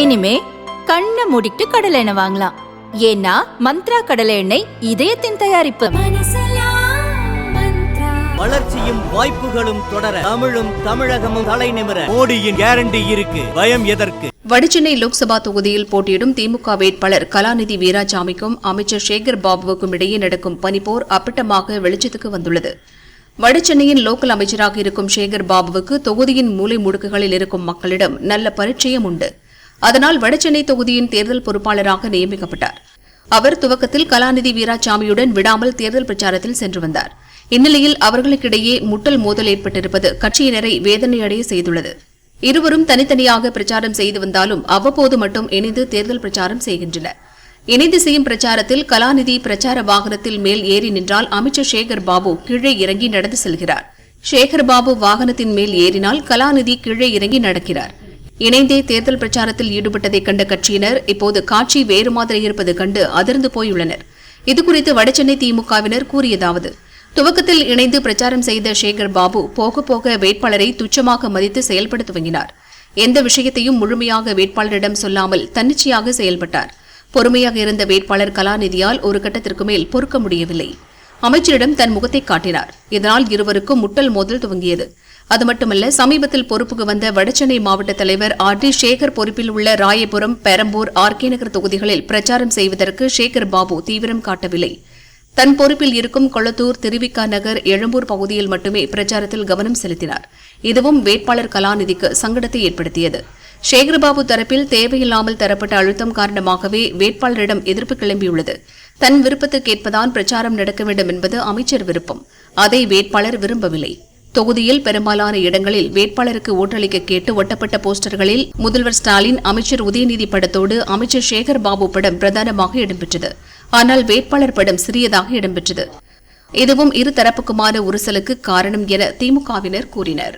இனிமே கண்ணை மூடிட்டு கடலை எண்ணெய் வாங்கலாம். ஏன்னா மந்த்ரா கடலை எண்ணெய் இதயத்தின் தயாரிப்பு. வளர்ச்சியும் வாய்ப்புகளும் தொடர தமிழும் தமிழகமும் தலைநிமிர மோடியின் கேரண்டி இருக்கு. பயம் எதற்கு? வடசென்னை லோக்சபா தொகுதியில் போட்டியிடும் திமுக வேட்பாளர் கலாநிதி வீராசாமிக்கும் அமைச்சர் சேகர் பாபுவுக்கும் இடையே நடக்கும் பனிப்போர் அப்பட்டமாக வெளிச்சத்துக்கு வந்துள்ளது. வடசென்னையின் லோக்கல் அமைச்சராக இருக்கும் சேகர் பாபுவுக்கு தொகுதியின் மூலை முடுக்குகளில் இருக்கும் மக்களிடம் நல்ல பரிச்சயம் உண்டு. அதனால் வடசென்னை தொகுதியின் தேர்தல் பொறுப்பாளராக நியமிக்கப்பட்டார். அவர் துவக்கத்தில் கலாநிதி வீராசாமியுடன் விடாமல் தேர்தல் பிரச்சாரத்தில் சென்று வந்தார். இந்நிலையில் அவர்களுக்கிடையே முட்டல் மோதல் ஏற்பட்டிருப்பது கட்சியினரை வேதனையடைய செய்துள்ளது. இருவரும் தனித்தனியாக பிரச்சாரம் செய்து வந்தாலும் அவ்வப்போது மட்டும் இணைந்து தேர்தல் பிரச்சாரம் செய்கின்றனர். இணைந்து செய்யும் பிரச்சாரத்தில் கலாநிதி பிரச்சார வாகனத்தில் மேல் ஏறி நின்றால் அமைச்சர் சேகர் பாபு கீழே இறங்கி நடந்து செல்கிறார். சேகர் பாபு வாகனத்தின் மேல் ஏறினால் கலாநிதி கீழே இறங்கி நடக்கிறார். இணைந்தே தேர்தல் பிரச்சாரத்தில் ஈடுபட்டதைக் கண்ட கட்சியினர் இப்போது காட்சி வேறு மாதிரி இருப்பது கண்டு அதிர்ந்து போயுள்ளனர். இதுகுறித்து வடசென்னை திமுகவினர் கூறியதாவது துவக்கத்தில் இணைந்து பிரச்சாரம் செய்த சேகர் பாபு போக போக வேட்பாளரை துச்சமாக மதித்து செயல்பட துவங்கினார். எந்த விஷயத்தையும் முழுமையாக வேட்பாளரிடம் சொல்லாமல் தன்னிச்சையாக செயல்பட்டார். பொறுமையாக இருந்த வேட்பாளர் கலாநிதியால் ஒரு கட்டத்திற்கு மேல் பொறுக்க முடியவில்லை. அமைச்சரிடம் தன் முகத்தை காட்டினார். இதனால் இருவருக்கும் முட்டல் மோதல் துவங்கியது. அது மட்டுமல்ல சமீபத்தில் பொறுப்புக்கு வந்த வடசென்னை மாவட்ட தலைவர் ஆர் டி சேகர் பொறுப்பில் உள்ள ராயபுரம் பெரம்பூர் ஆர்கே நகர் தொகுதிகளில் பிரச்சாரம் செய்வதற்கு சேகர் பாபு தீவிரம் காட்டவில்லை. தன் பொறுப்பில் இருக்கும் கொளத்தூர் திருவிக்கா நகர் எழும்பூர் பகுதியில் மட்டுமே பிரச்சாரத்தில் கவனம் செலுத்தினார். இதுவும் வேட்பாளர் கலாநிதிக்கு சங்கடத்தை ஏற்படுத்தியது. சேகர்பாபு தரப்பில் தேவையில்லாமல் தரப்பட்ட அழுத்தம் காரணமாகவே வேட்பாளரிடம் எதிர்ப்பு கிளம்பியுள்ளது. தன் விருப்பத்துக்கேற்பதான் பிரச்சாரம் நடக்க வேண்டும் என்பது அமைச்சர் விருப்பம். அதை வேட்பாளர் விரும்பவில்லை. தொகுதியில் பெரும்பாலான இடங்களில் வேட்பாளருக்கு ஓட்டளிக்க கேட்டு ஒட்டப்பட்ட போஸ்டர்களில் முதல்வர் ஸ்டாலின் அமைச்சர் உதயநிதி படத்தோடு அமைச்சர் சேகர் பாபு படம் பிரதானமாக இடம்பெற்றது. ஆனால் வேட்பாளர் படம் சிறியதாக இடம்பெற்றது. இதுவும் இரு தரப்புக்குமான உரசலுக்கு காரணம் என திமுகவினர் கூறினர்.